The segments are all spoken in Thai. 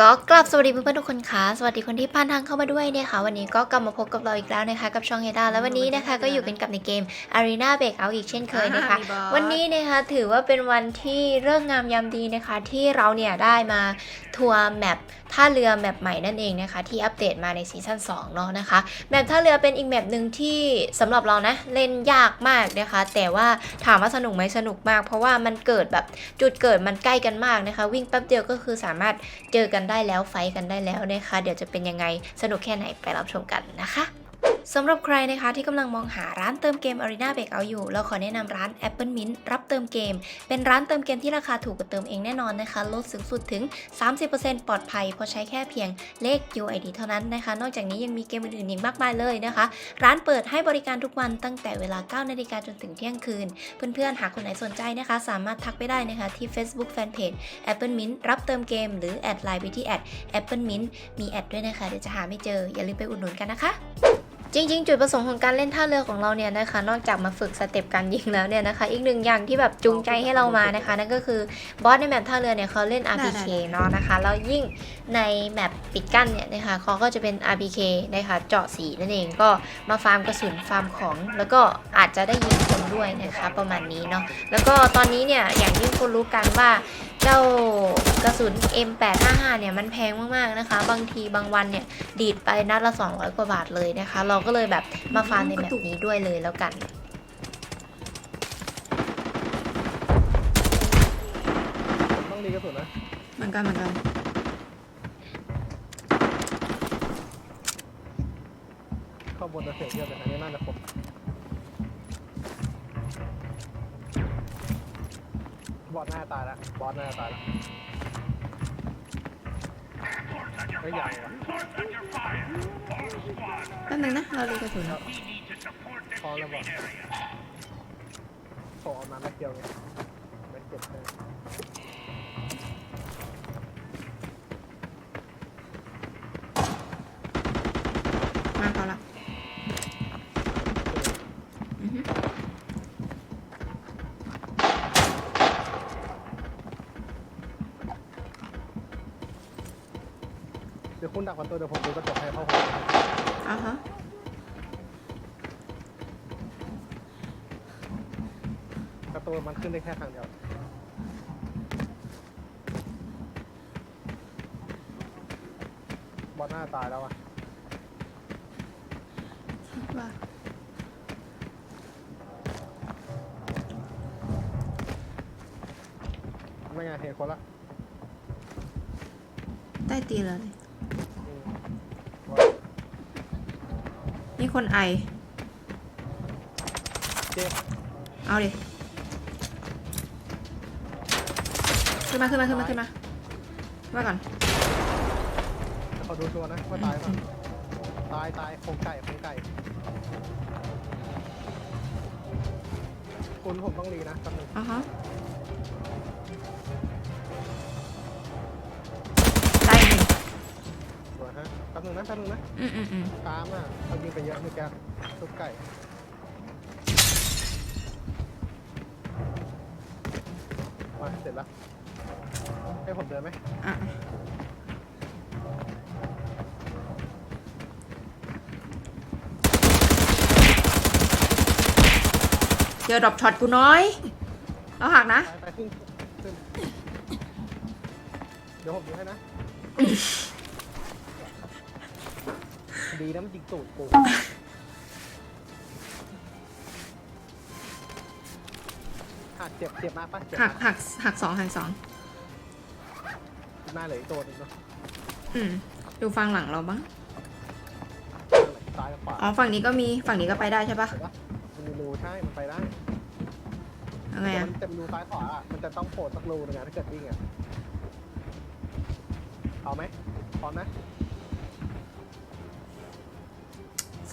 ก็กลับสวัสดีเพื่อนๆทุกคนค่ะสวัสดีคนที่ผ่านทางเข้ามาด้วยนะคะวันนี้ก็กลับมาพบกับเราอีกแล้วนะคะ กับช่องเฮดาและวันนี้นะคะก็อยู่กันกับในเกม Arena Breakout อีกเช่นเคยนะคะอ่ามีบอสวันนี้นะคะถือว่าเป็นวันที่เรื่องงามยามดีนะคะ ที่เราเนี่ยได้มา ทัวร์แมปท่าเรือแมปใหม่นั่นเองนะคะ ที่อัปเดตมาในซีซั่น2เนาะนะคะแมปท่าเรือเป็นอีกแมปหนึ่งที่สำหรับเรานะเล่นยากมากนะคะ แต่ว่าถามว่าสนุกไหมสนุกมาก เพราะว่ามันเกิดแบบจุดเกิดมันใกล้กันมากนะคะ วิ่งแป๊บเดียวก็คือสามารถเจอกันได้แล้วไฟกันได้แล้วนะคะ เดี๋ยวจะเป็นยังไงสนุกแค่ไหนไปรับชมกันนะคะ สำหรับใครนะคะที่กำลังมองหาร้านเติมเกม Arena Breakout อยู่ เราขอแนะนำร้าน Apple Mint รับเติมเกม เป็นร้านเติมเกมที่ราคาถูกกว่าเติมเองแน่นอนนะคะ ลดสูงสุดถึง 30%ปลอดภัยเพราะใช้แค่เพียงเลข UID เท่านั้นนะคะ นอกจากนี้ยังมีเกมอื่นๆอีกมากมายเลยนะคะ ร้านเปิดให้บริการทุกวันตั้งแต่เวลา 9 นาฬิกาจนถึงเที่ยงคืน เพื่อนๆ หากคนไหนสนใจนะคะ สามารถทักไปได้นะคะที่ Facebook Fanpage Apple Mint รับเติมเกม หรือแอดไลน์ไปที่แอด Apple Mint มีแอดด้วยนะคะเดี๋ยวจะหาไม่เจออย่าลืมไปอุดหนุนกันนะคะ จริง ๆ จุดประสงค์ของการเล่นท่าเรือของเราเนี่ยนะคะ นอกจากมาฝึกสเต็ปการยิงแล้วเนี่ยนะคะ อีกหนึ่งอย่างที่แบบจูงใจให้เรามานะคะ นั่นก็คือบอสในแมปท่าเรือเนี่ยเขาเล่น RPK เนาะนะคะแล้วยิ่งในแมปปิดกั้นเนี่ยนะคะเขาก็จะเป็น RPK นะคะเจาะสีนั่นเองก็มาฟาร์มกระสุนฟาร์มของ แล้วก็อาจจะได้ยิงคนด้วยนะคะประมาณนี้เนาะแล้วก็ตอนนี้เนี่ยอย่างที่คนรู้กันว่าเจ้ากระสุน M855 เนี่ยมันแพงมากๆนะคะ บางทีบางวันเนี่ยดีดไปนัดละ 200 กว่าบาทเลยนะคะ เราก็เลยแบบมาฟาร์มในแบบนี้ด้วยเลยแล้วกันต้องรีกระสุนนะเหมือนกันเหมือนกันเข้าบนจะเสียเยอะแต่ทางนี้น่าจะครบ บอสหน้าตายแล้วบอสหน้าตายแล้วไม่ใหญ่ว่ะแป๊บนึงนะเราเรียกกระสุนพอแล้วบอกโผล่ออกมาไม่เกี่ยวไงไม่เจ็บเลย ยวคุณดักประตูเดี๋ยวผมดูกระจกให้เขาห้องอ่าฮะ ประตูมันขึ้นได้แค่ทางเดียว บอสหน้าตายแล้วอะว่าไม่ไงเห็นคนละ ใต้เตีนเราเลย อืม มี คนไอ เจ๊เอาดิขึ้นมาขึ้นมาขึ้นมาขึ้นมาว่าก่อนเขาดูชัวร์นะว่าตายป่ะตายตายโครงไก่โครงไก่คุณผมต้องรีนะแป๊บนึงอ่าฮะ ป๊บนึงนะแป๊บนึงนะอืมอืมอืมตามอะเขายิงไปเยอะเมื่อกี้ทุกไก่มาเสร็จแล้วให้ผมเดินไหมอะเจอดรอปช็อตกูน้อยเอาหักนะ ไปไปขึ้นขึ้นเดี๋ยวผมดูให้นะ ดีนะมันยิงตูดกูหักเจ็บเจ็บมากปะเจ็บหักมากหักหักสองหักสองหน้าเหลืออีตัวหนึงเนาะอืมดูฟังหลังเราบ้างซ้ายกับขวาอ๋อฝั่งนี้ก็มีฝั่งนี้ก็ไปได้ใช่ปะมันมีรูใช่มันไปได้เอาไงแต่อะมันจะมีรูซ้ายขวาอะมันจะต้องโผล่สักรูหนึงอะถ้าเกิดวิ่งอะเอาไหมพร้อมนะ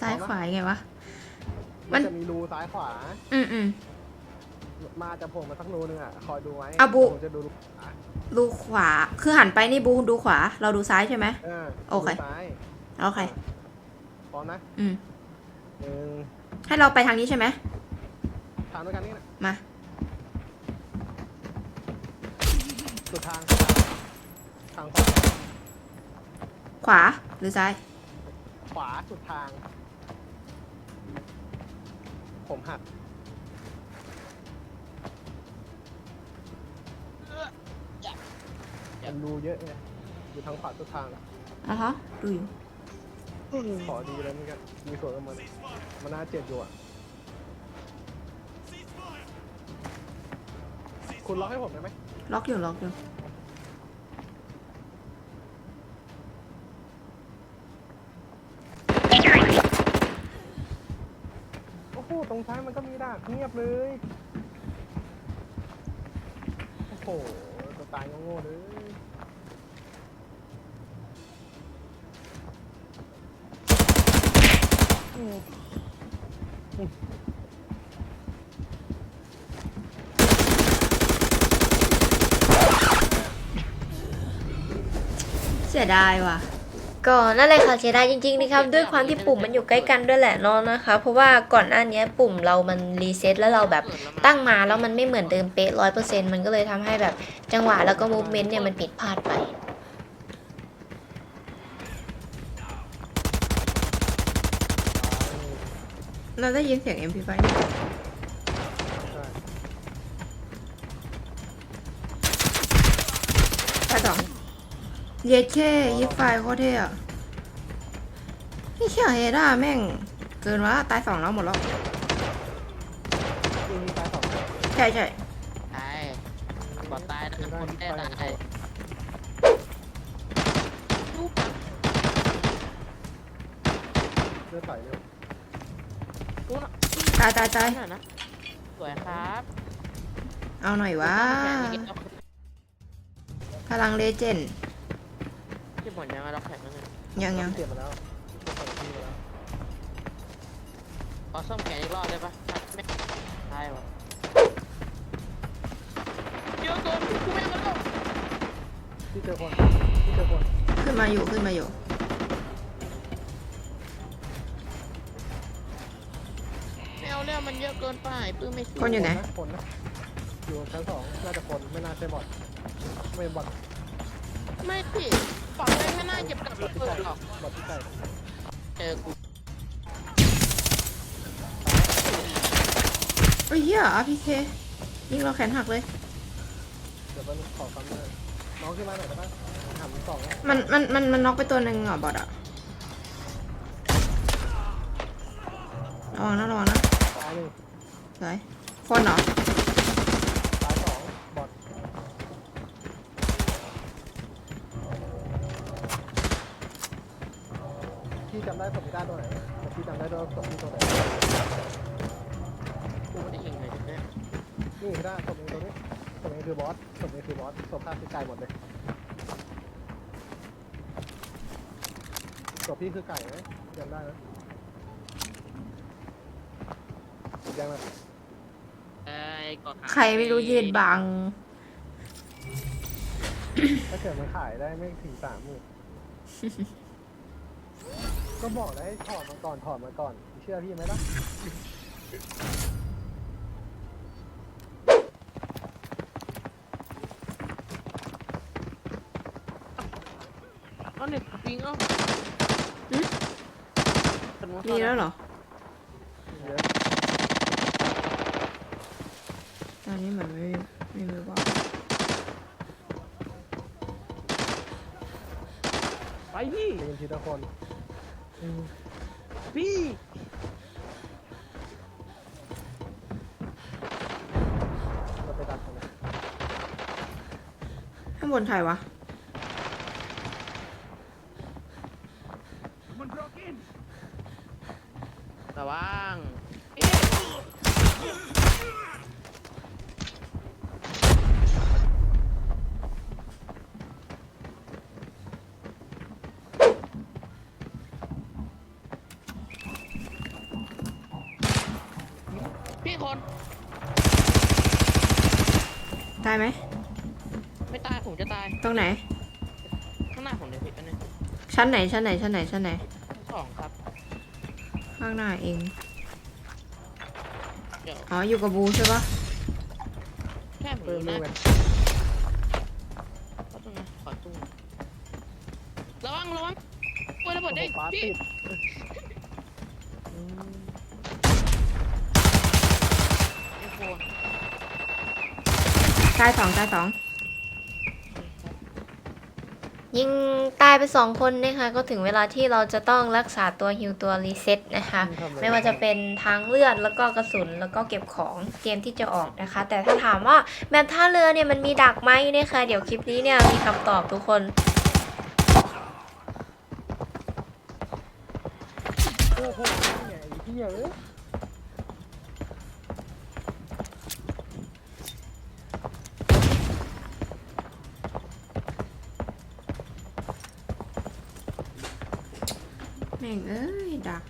ซ้ายขวายังไงวะ มัมันน จะมีรูซ้ายขวา อืมอืม มาจะโผล่มาสักรูหนึงอะคอยดูไว้อะบุ ผมจะดูรูขวาดูขวา คือหันไปนี่บูดูขวา เราดูซ้ายใช่ไหม เออโอเค ดูซ้ายโอเค พร้อมนะอืม หนึ่งให้เราไปทางนี้ใช่ไหม ทางด้วยกันนี่นะมา สุดทางทางขวาขวาหรือซ้าย ขวาสุดทาง ผมหัก มันรูเยอะไงอยู่ทางขวาสุดทางอะฮะดูอยู่ขอดีเลยเหมือนกันมีส่วนกับมันมันน่าเจ็บอยู่อะ คุณล็อกให้ผมได้ไหมล็อกอยู่ล็อกอยู่ โอ้โห ตรงซ้ายมันก็มีด่ากเงียบเลย โอ้โหตัวตายโง่ๆเลยอืมเสียดายว่ะ ก็นั่นแหละค่ะเสียดายจริงๆนะครับด้วยความที่ปุ่มมันอยู่ใกล้กันด้วยแหละเนาะนะคะ เพราะว่าก่อนหน้านี้ปุ่มเรามันรีเซ็ตแล้วเราแบบตั้งมาแล้วมันไม่เหมือนเดิมเป๊ะร้อยเปอร์เซ็นต์มันก็เลยทำให้แบบจังหวะแล้วก็มูฟเมนต์เนี่ยมันผิดพลาดไปเราได้ยินเสียง MP5 นี่ใช่ตายสอง เยดแค่ยิปไฟโคตรเท่อะนี่เชี่ยเฮด้าแม่ง เกินวะตายสองแล้วหมดแล้วยิงตายสองใช่ใช่ตายบอดตายนะคนแน่ตายเลือดไหลเลยกูนะตายตายตายหน่อยนะสวยครับเอาหน่อยวะพลังเลเจนด์ที่ หมดยังเราแข่งกันเลยยังยังเสียบมาแล้วเสียบมาแล้วขอซ่อมแขนอีกรอบได้ปะไม่ตายวะเยอะเกินกูไม่เอาแล้วที่เจอคนที่เจอคนขึ้นมาอยู่ขึ้นมาอยู่ ไม่เอาแล้วมันเยอะเกินไปปื้มไม่สู้คนอยู่ไหน คนนะอยู่ชั้นสองน่าจะคนไม่น่าใช่บอทไม่บอทไม่สิฝั่ งเลยไม่น่าเก็บกับบอทที่เปิดหรอกบอทที่ใกล้เจอกูเฮ้ยเฮีย RPK ยิงเราแขนหักเลย เดี๋ยวมันขอคำหน่อยน้องขึ้นมาหน่อยได้ปะถามสองนะมันมันมันมันน็อกไปตัวหนึ่งอะบอดอะระวังนะระวังนะตายหนึ่ง สวยคนเหรอำได้ศพที่ด้านตัวไหนแต่พี่จำได้ด้วยศพที่ตัวไหนกูไม่ได้ยิงเลยเนี่ยนี่ที่ด้านศพนี้ตัวนี้ศพนี้คือบอสศพนี้คือบอสศพข้าคือไก่หมดเลยศพพี่คือไก่ไหมจำได้ไหมยังไงไอ้กดใครไม่รู้ยืนบัง ถ้าเกิดมันขายได้ไม่ถึงสามหมื่น ก็บอกแล้วให้ถอดมาก่อนถอดมาก่อน เชื่อพี่ไหมล่ะเอาเน็ตปิงเอ้าหึมีแล้วเหรอเยอะตอนนี้เหมือนไม่ไม่มีบอกไปพี่เรียนทีละคน พี่เราไปดักกันนะข้างบนใครวะระ ชั้นไหนชั้นไหนชั้นไหนชั้นไหนสองครับข้างหน้าเอง เดี๋ยวอ๋อ อยู่กับบูใช่ปะแค่ผมเพิ่ดูมหมืน้าอไงขอตรงนี้ขอตู้ระวังระวังปืนระเบิดเด้งฟ้าพี่ติดอืมไอโฟนตายสองตายสอง ยิงตายไปสองคนนะคะก็ถึงเวลาที่เราจะต้องรักษาตัวฮิวตัวรีเซ็ตนะคะทำอะรไม่ว่าจะเป็นทางเลือดแล้วก็กระสุนแล้วก็เก็บของเตรียมที่จะออกนะคะ แต่ถ้าถามว่าแบบท่าเรือเนี่ยมันมีดักไหมนะคะเดี๋ยวคลิปนี้เนี่ยมีคำตอบทุกคนโอ้โหเนี่ยไอ้เหี้ยเอ้ย แม่งเอ้ยดัก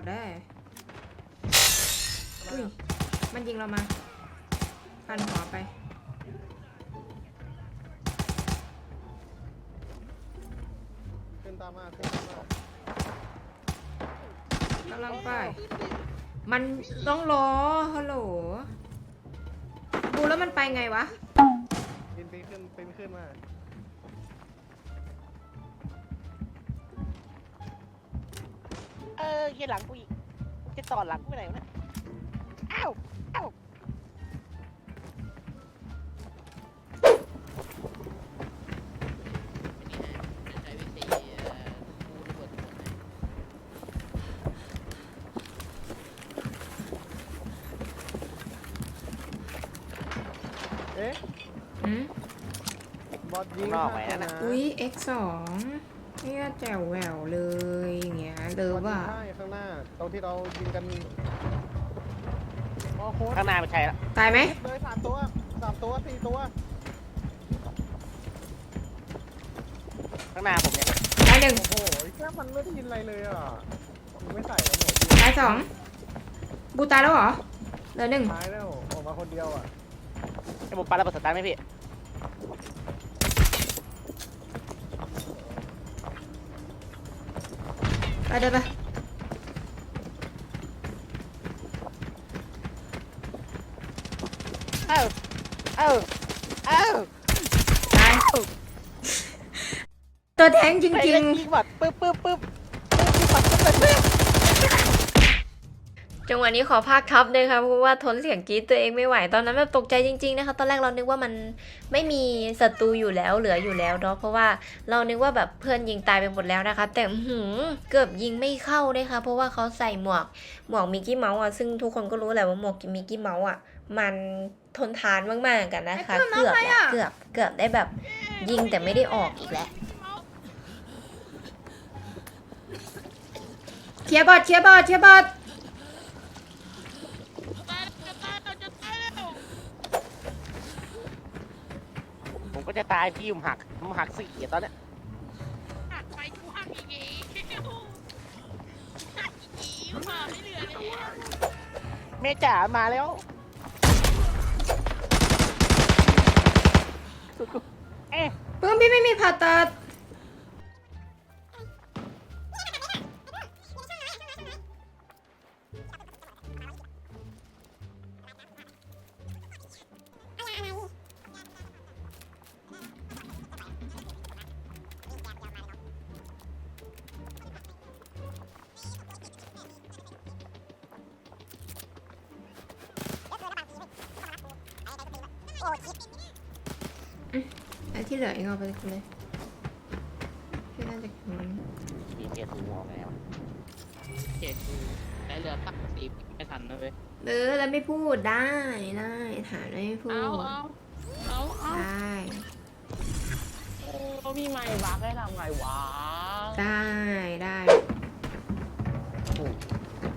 ดได้อุ้ย มันยิงเรามาฟันหัวไป ขึ้นตามมาขึ้นตามมากำลังไป มันต้องรอฮัลโหลดูแล้วมันไปไงวะ บินไปขึ้นไปขึ้นมา ออเฮียหลังกูอีกจะต่อหลังกูไปไหนวะเนี่ยอ้าวอ้าวเอ๊ะอืมบอสยิงนอกไปแล้วนะ อุ้ย X สอง เนี่ยแจ๋วแหววเลยอย่างเงี้ยเลยบอสยิว่างใช่ข้างหน้าตรงที่เรายิงกันมอโค้ดข้างหน้าไม่ใช่ละตายไหมเลยสามตัวสามตัวสี่ตัวข้างหน้าผมเนี่ยตายหนึ่งโอ้โหแค่มันไม่ได้ยินอะไรเลยอะมันไม่ใส่แล้วหมดตายสองบูตายแล้วเหรอเหลือหนึ่งท้ายแล้วออกมาคนเดียวอะให้ผมปาระเบิดสตาร์ทไหมพี่ ไปเดินไปเอ้าเอ้าเอ้าตายตัวแทงจไปริเล่งนยิงบอดปึ๊บปึ๊บปึ๊บปึ๊บปึ๊บปึ๊บปึ๊บ จังหวะนี้ขอภาคทับเลยค่ะเพราะว่าทนเสียงกรีดตัวเองไม่ไหวตอนนั้นแบบตกใจจริง ๆนะคะ ตอนแรกเรานึกว่ามันไม่มีศัตรูอยู่แล้วเหลืออยู่แล้วเนาะเพราะว่าเรานึกว่าแบบเพื่อนยิงตายไปหมดแล้วนะคะ แต่อื้อหือเกือบยิงไม่เข้าเลยค่ะเพราะว่าเขาใส่หมวกหมวกมิกกี้เมาส์อะซึ่งทุกคนก็รู้แหละว่าหมวกมิกกี้เมาส์อะมันทนทานมากๆกันนะคะ เกือบแหละเกือบเกือบได้แบบยิงแต่ไม่ได้ออกอีกแล้วๆเคลียร์บอดเคลียร์บอดเคลียร์บอด ก็จะตายพี่ผมหักผมหักสี่อะตอนเนี้ยหักไปกูหักอีกเองหักอีกอีมาไม่เหลือแล้วเมจ๋ามาแล้วเอ๊ะปื้มพี่ไม่มีผ่าตัด เหลือเองเอาไปเลยพี่น่าจะกินมีเกียร์ถูมองไงวะเจ็ดกูได้เรือสักสีไม่ทันนะเว้ยเออแล้วไม่พูดได้ได้ถามแล้วไม่พูดเอาเอาเอาเอาได้โอ้พี่ไม่บักได้ทำไงวะได้ได้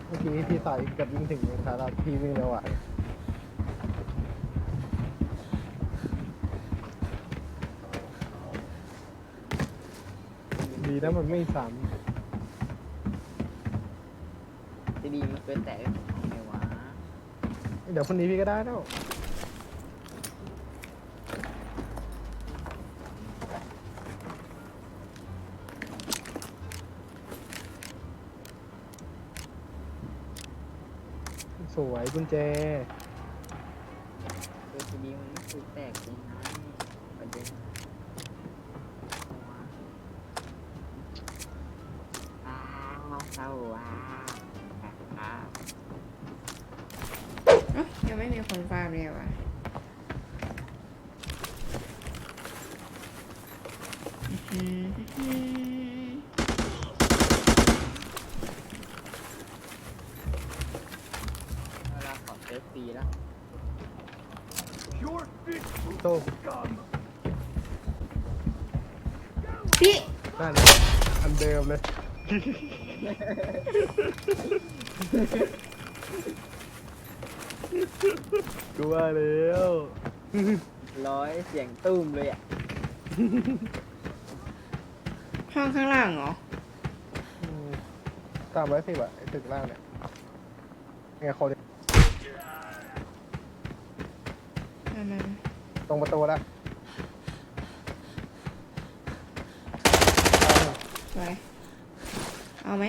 เมื่อกี้พี่ใส่เกับยิงถึงเลยครับพี่วิ่งเร็วอะ ดีนะมันไม่ซ้ดีดีมันเคยแตกไงวะำเดี๋ยวคนนี้พี่ก็ได้แล้วสวยกุญแจคือดีดีมันไม่เคยแตกยังไงประ เวลาขอเซฟฟรีแล้วโต้พี่นั่นอันเดิมเลยกูว่าแล้วร้อยเสียงตุ้มเลยอะ ห้องข้างล่างเหรอ สามร้อยสิบอะไอ้ตึกล่างเนี่ยไงคนมามามาตรงประตูละไว้เอาไหม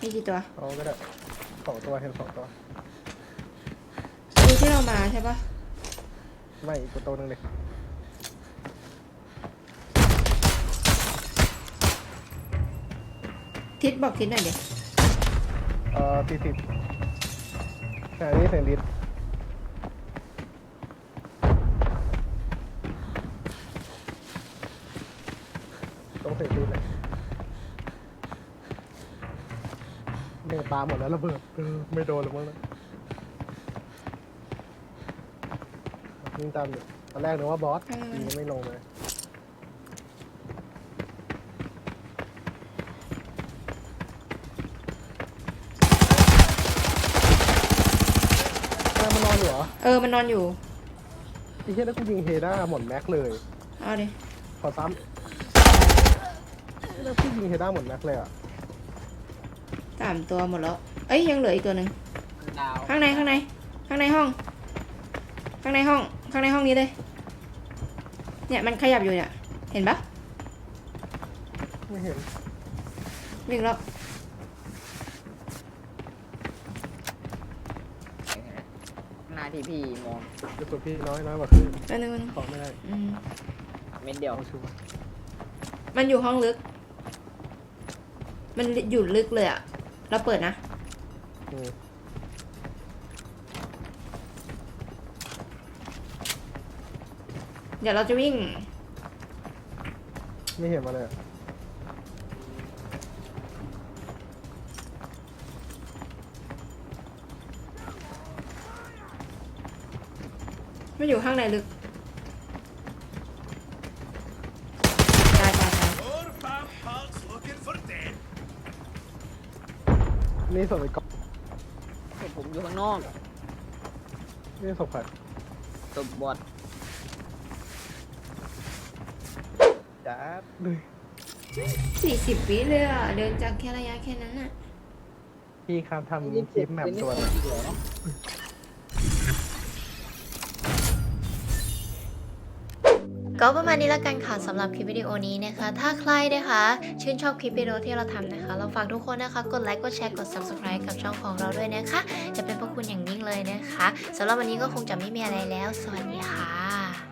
มีกี่ตัวเอาก็ได้สองตัวเห็นสองตัว ดูที่เรามาใช่ปะไม่อีกประตูหนึงเลย ทิศบอกทิศหน่อยเดี๋ยวเอ่อสี่สิบแต่อันนี้เสียงดิดต้องเสียงดิดเลยเนี่ยปาหมดแล้วระเบิดเออไม่โดนหรอกมั้งนะยิงตามอยู่ตอนแรกนึกว่าบอสยิงไม่ลงเลย แม่มันนอนอยู่ เหรอเออมันนอนอยู่ ไอ้เหี้ยแล้วกูยิงเฮด้าหมดแม็กเลย เอาดิ ขอซ้ำแล้วกูยิงเฮด้าหมดแม็กเลยอะสามตัวหมดแล้ว เอ้ยยังเหลืออีกตัวหนึ่งดาวข้างในข้างใน ข้างในห้อง ข้างในห้อง ข้างในห้องนี้เลย เนี่ยมันขยับอยู่เนี่ย เห็นปะไม่เห็น วิ่งแล้ว หน้า ที่พี่มองกระสุนพี่น้อยน้อยกว่าครึ่งตัวหนึงมันงขอไม่ได้อืมเม็ดเดียวเอาชัวร์มันอยู่ห้องลึก มันอยู่ลึกเลยอะเราเปิดนะอืมเดี๋ยวเราจะวิ่ง ไม่เห็นมาเลยอะ มันอยู่ข้างในลึกตายตายตายนี่ส่งไปก่อนเห็นผมอยู่ข้างนอกนี่ส่งใครตบบอดจ้าดสี่สิบวิเลยอะเดินจากแค่ระยะแค่นั้นอะพี่ครับทำคลิปแมปตัวหน่อยเหรอ ก็ประมาณนี้ละกันค่ะสำหรับคลิปวิดีโอนี้นะคะ ถ้าใครนะคะ ชื่นชอบคลิปวิดีโอที่เราทำนะคะ เราฝากทุกคนนะคะ กดไลค์ กดแชร์ กด subscribe กับช่องของเราด้วยนะคะ จะเป็นพระคุณอย่างยิ่งเลยนะคะสำหรับวันนี้ก็คงจะไม่มีอะไรแล้ว สวัสดีค่ะ